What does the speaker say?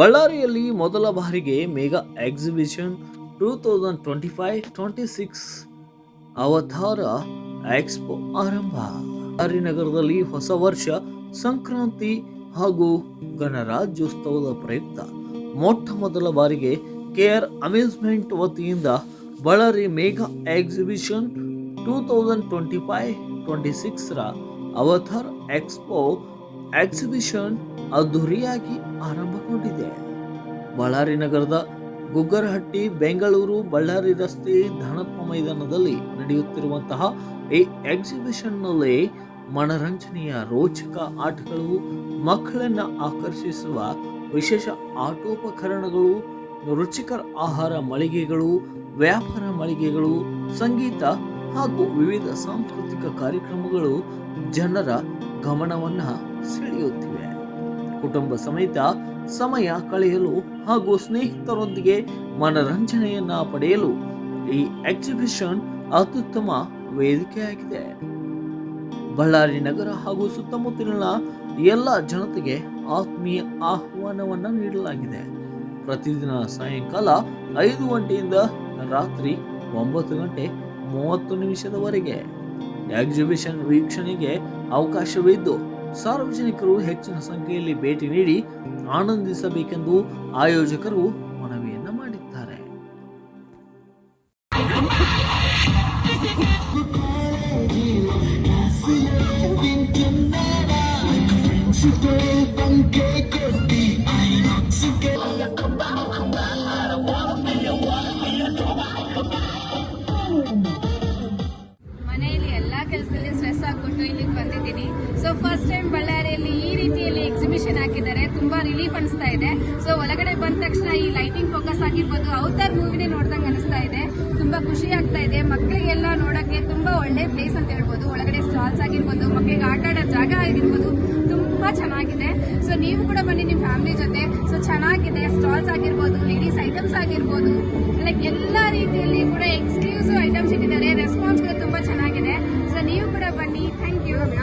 ಬಳ್ಳಾರಿಯಲ್ಲಿ ಮೊದಲ ಬಾರಿಗೆ mega exhibition two thousand twenty five, twenty six Avatara expo ಆರಂಭ. ನಗರದಲ್ಲಿ ಹೊಸ ವರ್ಷ, ಸಂಕ್ರಾಂತಿ ಹಾಗೂ ಗಣರಾಜ್ಯೋತ್ಸವದ ಪ್ರಯುಕ್ತ. ಮೊಟ್ಟ ಮೊದಲ ಬಾರಿಗೆ ಕೆಆರ್ ಅಮ್ಯೂಸ್ಮೆಂಟ್ ವತಿಯಿಂದ Ballari mega exhibition two thousand twenty five, twenty ಸಿಕ್ಸ್ರ Avatar expo exhibition ಅದ್ದೂರಿಯಾಗಿ ಆರಂಭಗೊಂಡಿದೆ. ಬಳ್ಳಾರಿ ನಗರದ ಗುಗ್ಗರಹಟ್ಟಿ, ಬೆಂಗಳೂರು, ಬಳ್ಳಾರಿ ರಸ್ತೆ, ಧನಪ್ಪ ಮೈದಾನದಲ್ಲಿ ನಡೆಯುತ್ತಿರುವಂತಹ ಈ ಎಕ್ಸಿಬಿಷನ್ನಲ್ಲಿ ಮನರಂಜನೆಯ ರೋಚಕ ಆಟಗಳು, ಮಕ್ಕಳನ್ನು ಆಕರ್ಷಿಸುವ ವಿಶೇಷ ಆಟೋಪಕರಣಗಳು, ರುಚಿಕರ ಆಹಾರ ಮಳಿಗೆಗಳು, ವ್ಯಾಪಾರ ಮಳಿಗೆಗಳು, ಸಂಗೀತ ಹಾಗೂ ವಿವಿಧ ಸಾಂಸ್ಕೃತಿಕ ಕಾರ್ಯಕ್ರಮಗಳು ಜನರ ಗಮನವನ್ನು ಸೆಳೆಯುತ್ತಿವೆ. ಕುಟುಂಬ ಸಮೇತ ಸಮಯ ಕಳೆಯಲು ಹಾಗೂ ಸ್ನೇಹಿತರೊಂದಿಗೆ ಮನರಂಜನೆಯನ್ನ ಪಡೆಯಲು ಈ ಎಕ್ಸಿಬಿಷನ್ ಅತ್ಯುತ್ತಮ ವೇದಿಕೆಯಾಗಿದೆ. ಬಳ್ಳಾರಿ ನಗರ ಹಾಗೂ ಸುತ್ತಮುತ್ತಲಿನ ಎಲ್ಲ ಜನತೆಗೆ ಆತ್ಮೀಯ ಆಹ್ವಾನವನ್ನ ನೀಡಲಾಗಿದೆ. ಪ್ರತಿದಿನ ಸಾಯಂಕಾಲ ಐದು ಗಂಟೆಯಿಂದ ರಾತ್ರಿ ಒಂಬತ್ತು ಗಂಟೆ ಮೂವತ್ತು ನಿಮಿಷದವರೆಗೆ ಎಕ್ಸಿಬಿಷನ್ ವೀಕ್ಷಣೆಗೆ ಅವಕಾಶವಿದ್ದು ಸಾರ್ವಜನಿಕರು ಹೆಚ್ಚಿನ ಸಂಖ್ಯೆಯಲ್ಲಿ ಭೇಟಿ ನೀಡಿ ಆನಂದಿಸಬೇಕೆಂದು ಆಯೋಜಕರು ಮನವಿಯನ್ನ ಮಾಡಿದ್ದಾರೆ. ಬಂದಿದ್ದೀನಿ ಸೊ ಫಸ್ಟ್ ಟೈಮ್ ಬಳ್ಳಾರಿಯಲ್ಲಿ ಈ ರೀತಿಯಲ್ಲಿ ಎಕ್ಸಿಬಿಷನ್ ಹಾಕಿದ್ದಾರೆ. ತುಂಬಾ ರಿಲೀಫ್ ಅನಿಸ್ತಾ ಇದೆ. ಸೊ ಒಳಗಡೆ ಬಂದ ತಕ್ಷಣ ಈ ಲೈಟಿಂಗ್ ಫೋಕಸ್ ಆಗಿರ್ಬೋದು ಅವತಾರ್ ಮೂವಿನೇ ನೋಡ್ದಂಗೆ ಅನಿಸ್ತಾ ಇದೆ. ತುಂಬಾ ಖುಷಿ ಆಗ್ತಾ ಇದೆ. ಮಕ್ಕಳಿಗೆಲ್ಲ ನೋಡಕ್ಕೆ ತುಂಬಾ ಒಳ್ಳೆ ಪ್ಲೇಸ್ ಅಂತ ಹೇಳ್ಬೋದು. ಒಳಗಡೆ ಸ್ಟಾಲ್ಸ್ ಆಗಿರ್ಬೋದು, ಮಕ್ಕಳಿಗೆ ಆಟ ಆಡೋ ಜಾಗ ಆಗಿರ್ಬೋದು, ತುಂಬಾ ಚೆನ್ನಾಗಿದೆ. ಸೊ ನೀವು ಕೂಡ ಬನ್ನಿ ನಿಮ್ಮ ಫ್ಯಾಮಿಲಿ ಜೊತೆ. ಸೊ ಚೆನ್ನಾಗಿದೆ. ಸ್ಟಾಲ್ಸ್ ಆಗಿರ್ಬೋದು ಲೇಡೀಸ್ ಐಟಮ್ಸ್ ಆಗಿರ್ಬೋದು ಲೈಕ್ ಎಲ್ಲ ರೀತಿಯಲ್ಲಿ ಕೂಡ ಎಕ್ಸ್ಕ್ಲೂಸಿವ್ ಐಟಮ್ಸ್